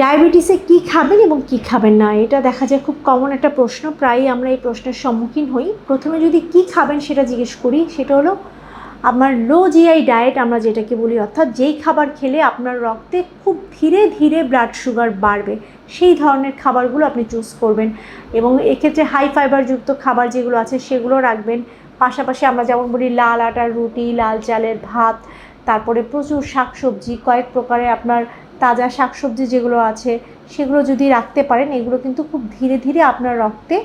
ডায়াবেটিসে কি খাবেন এবং কি খাবেন না? এটা দেখা যায় খুব কমন একটা প্রশ্ন। প্রায়ই আমরা এই প্রশ্নের সম্মুখীন হই। প্রথমে যদি কি খাবেন সেটা জিজ্ঞেস করি, সেটা হলো আমার লো জিআই ডায়েট আমরা যেটাকে বলি, অর্থাৎ যেই খাবার খেলে আপনার রক্তে খুব ধীরে ধীরে ব্লাড সুগার বাড়বে, সেই ধরনের খাবারগুলো আপনি চুজ করবেন। এবং এক্ষেত্রে হাই ফাইবারযুক্ত খাবার যেগুলো আছে, সেগুলো রাখবেন। পাশাপাশি আমরা যেমন বলি, লাল আটার রুটি, লাল চালের ভাত, তারপরে প্রচুর শাকসবজি, কয়েক প্রকারের আপনার তাজা শাকসবজি যেগুলো আছে, সেগুলো যদি রাখতে পারেন, এগুলো কিন্তু খুব ধীরে ধীরে আপনার রক্তে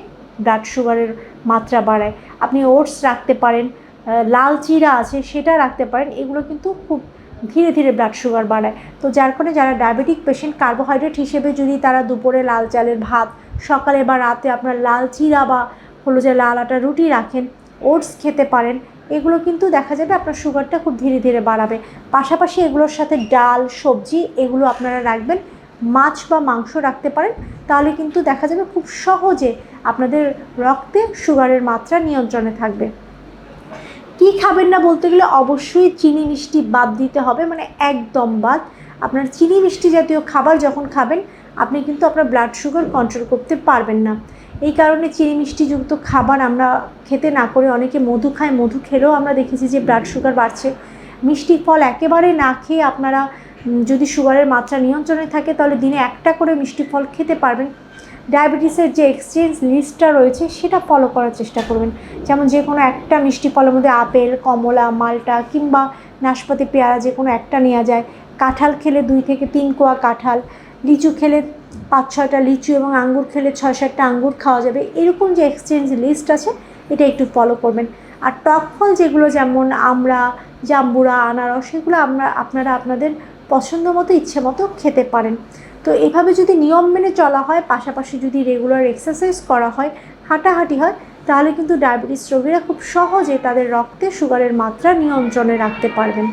ব্লাড সুগারের মাত্রা বাড়ায়। আপনি ওটস রাখতে পারেন লাল চিরা আছে সেটা রাখতে পারেন, এগুলো কিন্তু খুব ধীরে ধীরে ব্লাড সুগার বাড়ায়। তো যার কারণে যারা ডায়াবেটিক পেশেন্ট কার্বোহাইড্রেট হিসেবে যদি তারা দুপুরে লাল চালের ভাত, সকালে বা রাতে আপনার লাল চিরা বা হলো যে লাল আটা রুটি রাখেন ওটস খেতে পারেন, এগুলো কিন্তু দেখা যাবে আপনার সুগারটা খুব ধীরে ধীরে বাড়াবে। পাশাপাশি এগুলোর সাথে ডাল, সবজি, এগুলো আপনারা রাখবেন, মাছ বা মাংস রাখতে পারেন, তাহলে কিন্তু দেখা যাবে খুব সহজে আপনাদের রক্তে সুগারের মাত্রা নিয়ন্ত্রণে থাকবে। কি খাবেন না বলতে গেলে অবশ্যই চিনি মিষ্টি বাদ দিতে হবে মানে একদম বাদ। আপনার চিনি মিষ্টি জাতীয় খাবার যখন খাবেন, আপনি কিন্তু আপনার ব্লাড সুগার কন্ট্রোল করতে পারবেন না। এই কারণে চিনি মিষ্টিযুক্ত খাবার আমরা খেতে না করে অনেকে মধু খায়, মধু খেলেও আমরা দেখেছি যে ব্লাড সুগার বাড়ছে। মিষ্টি ফল একেবারে না খেয়ে আপনারা যদি সুগারের মাত্রা নিয়ন্ত্রণে থাকে, তাহলে দিনে একটা করে মিষ্টি ফল খেতে পারবেন। ডায়াবেটিসের যে এক্সচেঞ্জ লিস্টটা রয়েছে, সেটা ফলো করার চেষ্টা করবেন। যেমন যে কোনো একটা মিষ্টি ফলের মধ্যে আপেল, কমলা, মালটা কিংবা নাশপাতি, পেয়ারা যে কোনো একটা নেওয়া যায়। কাঁঠাল খেলে দুই থেকে তিন কোয়া কাঁঠাল, লিচু খেলে পাঁচ ছয়টা লিচু এবং আঙ্গুর খেলে ছয় সাতটা আঙ্গুর খাওয়া যাবে। এরকম যে এক্সচেঞ্জ লিস্ট আছে, এটা একটু ফলো করবেন। আর টক ফল যেগুলো যেমন আমরা, জাম্বুরা, আনারস সেগুলো আমরা, আপনারা আপনাদের পছন্দ মতো, ইচ্ছে মতো খেতে পারেন। তো এভাবে যদি নিয়ম মেনে চলা হয়, পাশাপাশি যদি রেগুলার এক্সারসাইজ করা হয়, হাঁটাহাঁটি হয়, তাহলে কিন্তু ডায়াবেটিস রোগীরা খুব সহজে তাদের রক্তে সুগারের মাত্রা নিয়ন্ত্রণে রাখতে পারবেন।